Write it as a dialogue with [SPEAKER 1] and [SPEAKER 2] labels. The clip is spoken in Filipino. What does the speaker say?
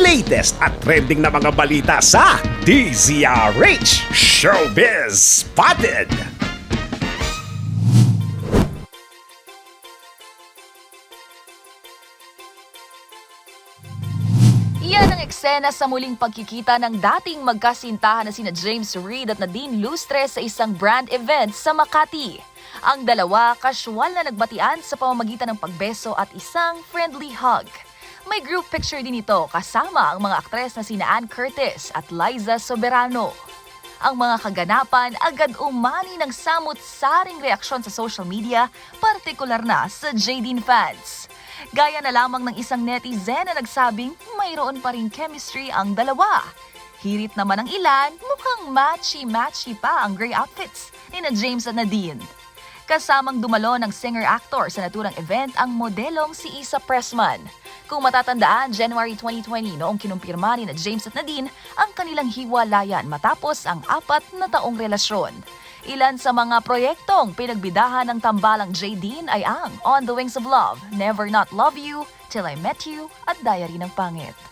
[SPEAKER 1] latest at trending na mga balita sa DZRH Showbiz Spotted!
[SPEAKER 2] Iyan ang eksena sa muling pagkikita ng dating magkasintahan na sina James Reid at Nadine Lustre sa isang brand event sa Makati. Ang dalawa kasyual na nagbatian sa pamamagitan ng pagbeso at isang friendly hug. May group picture din ito kasama ang mga aktres na sina Ann Curtis at Liza Soberano. Ang mga kaganapan agad umani ng samot-saring reaksyon sa social media, partikular na sa Jadine fans. Gaya na lamang ng isang netizen na nagsabing mayroon pa rin chemistry ang dalawa. Hirit naman ng ilan, mukhang matchy-matchy pa ang gray outfits ni na James at Nadine. Kasamang dumalo ng singer-actor sa naturang event ang modelong si Isa Pressman. Kung matatandaan, January 2020 noong kinumpirma ni na James at Nadine ang kanilang hiwalayan matapos ang apat na taong relasyon. Ilan sa mga proyektong pinagbidahan ng tambalang Jadine ay ang On the Wings of Love, Never Not Love You, Till I Met You at Diary ng Pangit.